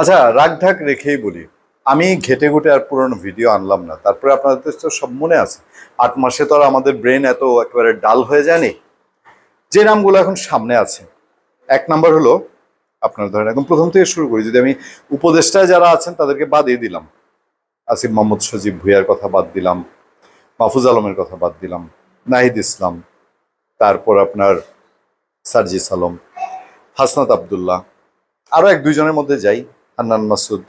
আচ্ছা রাগ ঢাক রেখেই বলি, আমি ঘেটে ঘুটে আর পুরনো ভিডিও আনলাম না, তারপরে আপনাদের তো সব মনে আছে। আট মাসে তো আর আমাদের ব্রেন এত একেবারে ডাল হয়ে যায়নি। যে নামগুলো এখন সামনে আছে, এক নাম্বার হলো, আপনার ধরেন একদম প্রথম থেকে শুরু করি, যদি আমি উপদেষ্টায় যারা আছেন তাদেরকে বাদই দিলাম। আসিফ মোহাম্মদ সজীব ভুইয়ার কথা বাদ দিলাম, মাহফুজ আলমের কথা বাদ দিলাম, নাহিদ ইসলাম, তারপর আপনার সার্জিস আলম, হাসনাত আবদুল্লাহ আরও এক দুইজনের মধ্যে যাই হান্নান মাসুদ।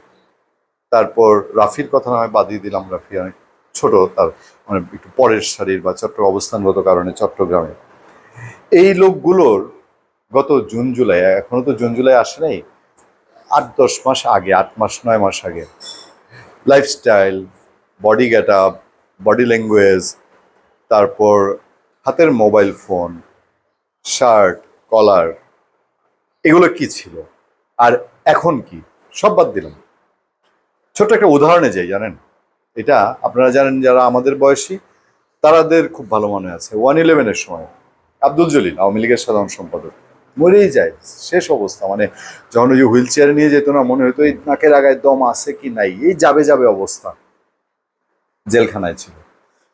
তারপর রাফির কথা না হয় বাদিয়ে দিলাম রাফি অনেক ছোট, তার মানে একটু পরের সারির বা চট্টগ্রাম অবস্থানগত কারণে চট্টগ্রামে। এই লোকগুলোর গত জুন, জুলাই, এখনও তো জুন, জুলাই আসে নাই, আট, দশ মাস আগে, আট মাস, নয় মাস আগে lifestyle body get up body language তারপর হাতের মোবাইল ফোন শার্ট কলার এগুলো কি ছিল? আর এখন কি? সব বাদ দিলাম। ছোট্ট একটা উদাহরণে যাই, জানেন? এটা আপনারা জানেন যারা আমাদের বয়সী, তারাদের খুব ভালো মনে আছে। ওয়ান ইলেভেনের সময় আব্দুল জলিল, আওয়ামী লীগের সাধারণ সম্পাদক, মরেই যায়। শেষ অবস্থা মানে যখন ওই হুইল চেয়ারে নিয়ে যেত না, মনে হতো এই নাকের আগায় দম আছে কি নাই? এই যাবে যাবে অবস্থা। জেলখানায় ছিল।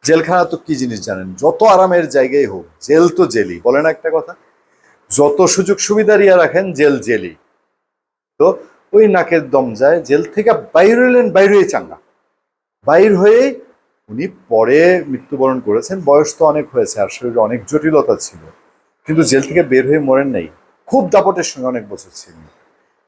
জেলখানা তো কি জিনিস জানেন? যত আরামের জায়গায় হোক, জেল তো জেলই। বলেন একটা কথা, যত সুযোগ সুবিধা রিয়া রাখেন, জেল জেলি তো ওই নাকের দম যায়, জেল থেকে বাইর হইলেন, বাইর হয়ে চাঙ্গা বাইর হয়ে উনি পরে মৃত্যুবরণ করেছেন। বয়স তো অনেক হয়েছে, আর শরীরে অনেক জটিলতা ছিল। কিন্তু জেল থেকে বের হয়ে মরেন নাই। খুব দাপটের সঙ্গে অনেক বছর ছিলেন।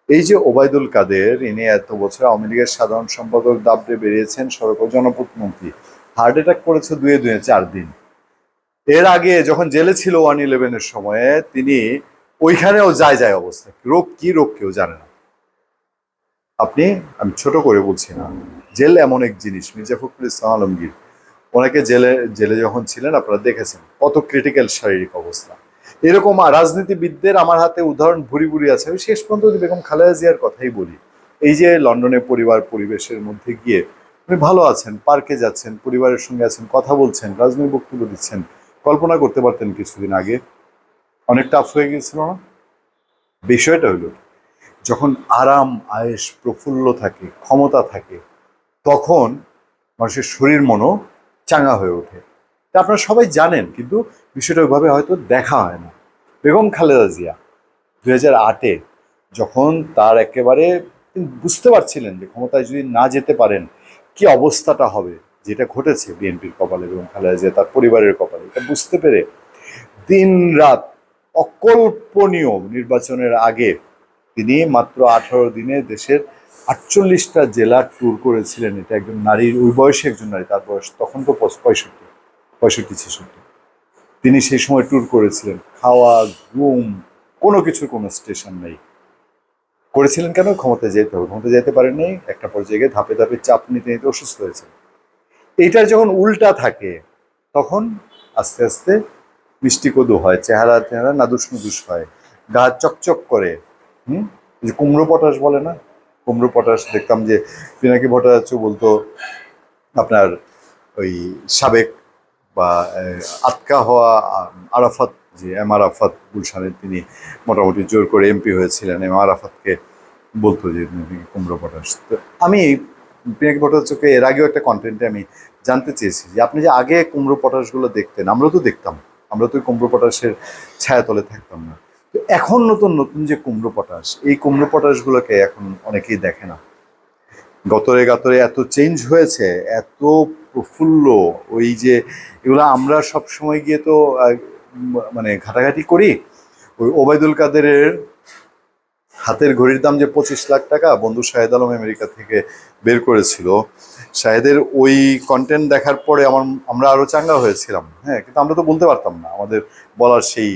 এই যে ওবায়দুল কাদের, ইনি এত বছর আওয়ামী লীগের সাধারণ সম্পাদক দাবড়ে বেরিয়েছেন, সড়ক ও জনপথ মন্ত্রী। হার্ট অ্যাটাক করেছে দুয়ে দুয়ে, চার দিন। এর আগে যখন জেলে ছিল ওয়ান ইলেভেনের সময়ে, তিনি ওইখানেও যায় যায় অবস্থা। রোগ কি রোগ কেউ জানে না। আপনি, আমি ছোট করে বলছি না। জেল এমন এক জিনিস, মির্জা ফখরুল ইসলাম আলমগীর, ওনাকে জেলে জেলে যখন ছিলেন, আপনারা দেখেছেন কত ক্রিটিক্যাল শারীরিক অবস্থা। এরকম রাজনীতিবিদদের আমার হাতে উদাহরণ ভুরি ভুরি আছে। আমি শেষ পর্যন্ত যদি বেগম খালেদা জিয়ার কথাই বলি, এই যে লন্ডনে পরিবার, পরিবেশের মধ্যে গিয়ে উনি ভালো আছেন, পার্কে যাচ্ছেন, পরিবারের সঙ্গে আছেন, কথা বলছেন, রাজনৈতিক বক্তব্য দিচ্ছেন, কল্পনা করতে পারতেন কিছুদিন আগে। অনেক টাফ হয়ে গিয়েছিল না? বিষয়টা হলো যখন আরাম আয়েস প্রফুল্ল থাকে, ক্ষমতা থাকে, তখন মানুষের শরীর মনও চাঙ্গা হয়ে ওঠে। তা আপনারা সবাই জানেন, কিন্তু বিষয়টা ওইভাবে হয়তো দেখা হয় না। বেগম খালেদা জিয়া দু হাজার আটে যখন তার একেবারে বুঝতে পারছিলেন যে ক্ষমতায় যদি না যেতে পারেন, কি অবস্থাটা হবে? যেটা ঘটেছে বিএনপির কপালে, বেগম খালেদা জিয়া তার পরিবারের কপালে, এটা বুঝতে পেরে দিন রাত অকল্পনীয় নির্বাচনের আগে তিনি মাত্র আঠারো দিনে দেশের আটচল্লিশটা জেলা ট্যুর করেছিলেন। এটা একজন নারীর, ওই বয়সে একজন নারী, তার বয়স তখন তো পঁয়ষট্টি পঁয়ষট্টি ছেষট্টি। তিনি সেই সময় ট্যুর করেছিলেন। খাওয়া, ঘুম, কোনো কিছুর কোনো স্টেশন নেই। করেছিলেন কেন? ক্ষমতায় যেতে হবে। ক্ষমতায় যেতে পারেননি, একটা পর্যায়ে ধাপে ধাপে চাপ নিতে নিতে অসুস্থ হয়েছে এইটার যখন উল্টা থাকে, তখন আস্তে আস্তে মিষ্টি কদু হয়, চেহারা চেহারা নাদুস নুদুস হয়। গা চকচক করে। হুম? যে কুমড়ো পটাশ বলে না? কুমড়ো পটাশ দেখতাম যে পিনাকি ভট্টাচার্য বলতো, আপনার ওই সাবেক বা আটকা হওয়া আরাফাত, যে এম আরাফাত গুলশানের তিনি মোটামুটি জোর করে এমপি হয়েছিলেন, এম আরাফাতকে বলতো যে কুমড়ো পটাশ। তো আমি পিনাকি ভট্টাচার্যকে এর আগেও একটা কন্টেন্টে আমি জানতে চেয়েছি যে আপনি যে আগে কুমড়ো পটাশগুলো দেখতেন, আমরাও তো দেখতাম আমরা তো কুমড়ো পটাশের ছায়াতলে থাকতাম না। এখন নতুন নতুন যে কুমড়ো পটাশ, এই কুমড়ো পটাশগুলোকে এখন অনেকেই দেখে না। গতরে গতরে এত চেঞ্জ হয়েছে, এত প্রফুল্ল, ওই যে এগুলো আমরা সব সময় গিয়ে তো মানে ঘাটাঘাটি করি, ওই ওবায়দুল কাদেরের হাতের ঘড়ির দাম যে পঁচিশ লাখ টাকা, বন্ধু শাহেদ আলম আমেরিকা থেকে বের করেছিল। শাহেদের ওই কন্টেন্ট দেখার পরে আমার, আমরা আরও চাঙ্গা হয়েছিলাম হ্যাঁ কিন্তু আমরা তো বলতে পারতাম না, আমাদের বলার সেই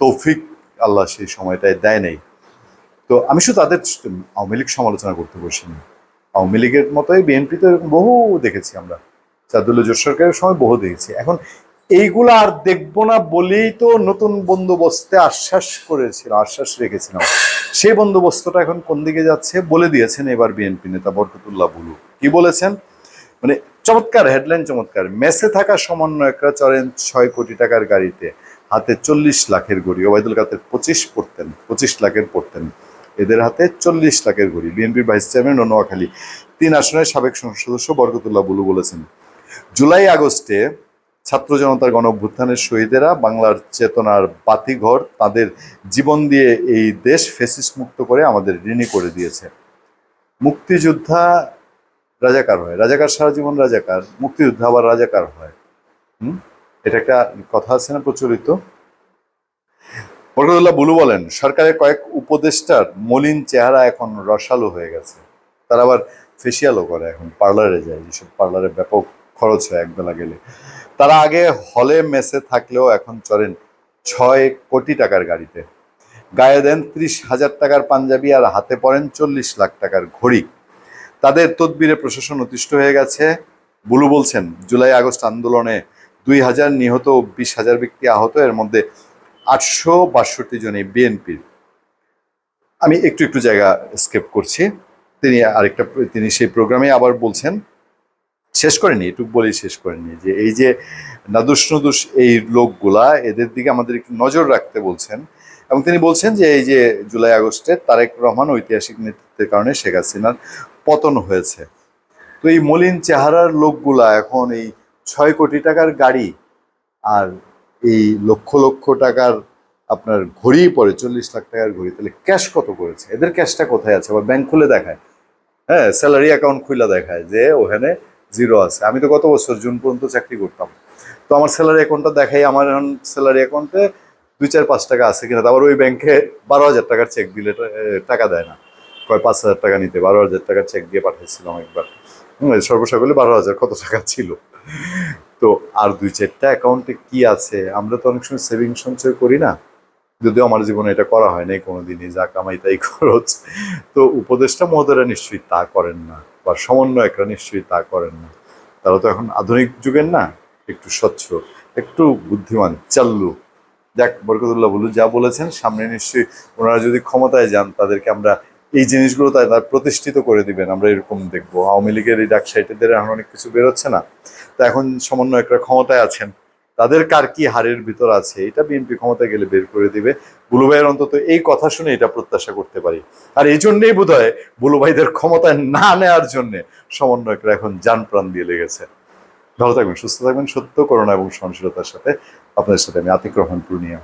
তৌফিক আল্লাহ সেই সময়টায় দেয় নাই। তো আমি শুধু তাদের আওয়ামী লীগ সমালোচনা করতে বসিনি আওয়ামী লীগের মতোই বিএনপি তো এরকম বহু দেখেছি আমরা। চাদুল্লাহ জোট সরকারের সময় বহু দেখেছি। এখন এইগুলো আর দেখব না বলেই তো নতুন বন্দোবস্তে আশ্বাস করেছিল, আশ্বাস রেখেছিলাম। সেই বন্দোবস্তটা এখন কোন দিকে যাচ্ছে বলে দিয়েছেন এবার বিএনপি নেতা বরকতুল্লাহ বুলু। কি বলেছেন? মানে চমৎকার হেডলাইন চমৎকার। মেসে থাকা সমন্বয়করা চড়েন ছয় কোটি টাকার গাড়িতে। হাতে চল্লিশ লাখের গড়ি ওবায়দুল কাদের পঁচিশ পড়তেন, পঁচিশ লাখের পড়তেন। এদের হাতে চল্লিশ লাখের ঘড়ি। বিএনপির ভাইস চেয়ারম্যান ও নোয়াখালী তিন আসনের সাবেক সংসদ সদস্য বরকতুল্লাহ বুলু বলেছেন। জুলাই আগস্টে ছাত্র জনতার গণ অভ্যুত্থানের শহীদেরা বাংলার চেতনার বাতিঘর তাদের জীবন দিয়ে এই দেশ ফেসিস মুক্ত করে আমাদের ঋণী করে দিয়েছে। মুক্তিযোদ্ধা রাজাকার হয়। রাজাকার সারা জীবন রাজাকার, মুক্তিযোদ্ধা আবার রাজাকার হয়। হুম? এটা একটা কথা আছে না প্রচলিত? বরকতুল্লাহ বুলু বলেন, সরকারের কয়েক উপদেষ্টার মলিন চেহারা এখন রসালো হয়ে গেছে। তারা আবার ফেসিয়ালও করে এখন পার্লারে যায়, যেসব পার্লারে ব্যাপক খরচ হয় একবেলা গেলে। তারা আগে হলে মেসে থাকলেও এখন চড়েন ছয় কোটি টাকার গাড়িতে। গায়ে দেন ত্রিশ হাজার টাকার পাঞ্জাবি আর হাতে পড়েন চল্লিশ লাখ টাকার ঘড়ি। তাদের তদবিরে প্রশাসন অতিষ্ঠ হয়ে গেছে। বুলু বলছেন, জুলাই আগস্ট আন্দোলনে দুই হাজার নিহত বিশ হাজার ব্যক্তি আহত, এর মধ্যে আটশো বাষট্টি জনই বিএনপির। আমি একটু একটু জায়গা স্কেপ করছি। তিনি আরেকটা, তিনি সেই প্রোগ্রামে আবার বলছেন, শেষ করেনি এটুক বলেই শেষ করেনি, যে এই যে নাদুস নদুস এই লোকগুলা, এদের দিকে আমাদের একটু নজর রাখতে বলছেন। এবং তিনি বলছেন যে এই যে জুলাই আগস্টে তারেক রহমান ঐতিহাসিক নেতৃত্বের কারণে শেখ হাসিনার পতন হয়েছে। তো এই মলিন চেহারার লোকগুলা এখন এই ছয় কোটি টাকার গাড়ি আর এই লক্ষ লক্ষ টাকার আপনার ঘড়ি পড়ে চল্লিশ লাখ টাকার ঘড়ি, তাহলে ক্যাশ কত করেছে? এদের ক্যাশটা কোথায় আছে? আবার ব্যাংক খুলে দেখায়। হ্যাঁ স্যালারি অ্যাকাউন্ট খুলে দেখায় যে ওখানে জিরো আছে। আমি তো গত বছর জুন পর্যন্ত চাকরি করতাম। তো আমার স্যালারি অ্যাকাউন্টটা দেখাই, আমার এখন স্যালারি অ্যাকাউন্টে দুই চার পাঁচ টাকা আছে কিনা তারপর ওই ব্যাংকে বারো হাজার টাকার চেক দিলে টাকা দেয় না। কয় পাঁচ হাজার টাকা নিতে, বারো হাজার টাকার চেক দিয়ে পাঠিয়েছিলাম একবার। সর্বসাকলে বারো হাজার, কত টাকা ছিল? তো আর দুই চারটা অ্যাকাউন্টে কি আছে? আমরা তো অনেক সময় সেভিং সঞ্চয় করি না। যদিও আমার জীবনে এটা করা হয় নাই কোনোদিনই, যা কামাই তাই খরচ। তো উপদেষ্টা মহোদয়রা নিশ্চয়ই তা করেন না, বা সমন্বয়করা নিশ্চয়ই তা করেন না। তারা তো এখন আধুনিক যুগের না, একটু স্বচ্ছ, একটু বুদ্ধিমান, চাল্লু। যাক, বরকতুল্লাহ বলু যা বলেছেন, সামনে নিশ্চয়ই ওনারা যদি ক্ষমতায় যান, তাদেরকে আমরা এই জিনিসগুলো তাই তারা প্রতিষ্ঠিত করে দিবেন, আমরা এরকম দেখব। আওয়ামী লীগের এই ডাক সাইটেদের এখন অনেক কিছু বেরোচ্ছে না। তা এখন সমন্বয়করা ক্ষমতায় আছেন, তাদের কার কি হারের ভিতর আছে? এটা বিএনপি ক্ষমতা গেলে বের করে দিবে। বুলু ভাইয়ের অন্তত এই কথা শুনে এটা প্রত্যাশা করতে পারি। আর এই জন্যেই বোধ হয় বুলু ভাইদের ক্ষমতায় না নেওয়ার জন্য সমন্বয়করা এখন যান প্রাণ দিয়ে লেগেছে। ভালো থাকবেন, সুস্থ থাকবেন। সত্য করোনা এবং সহনশীলতার সাথে আপনাদের সাথে আমি আতিক রহমান পূর্ণিয়া।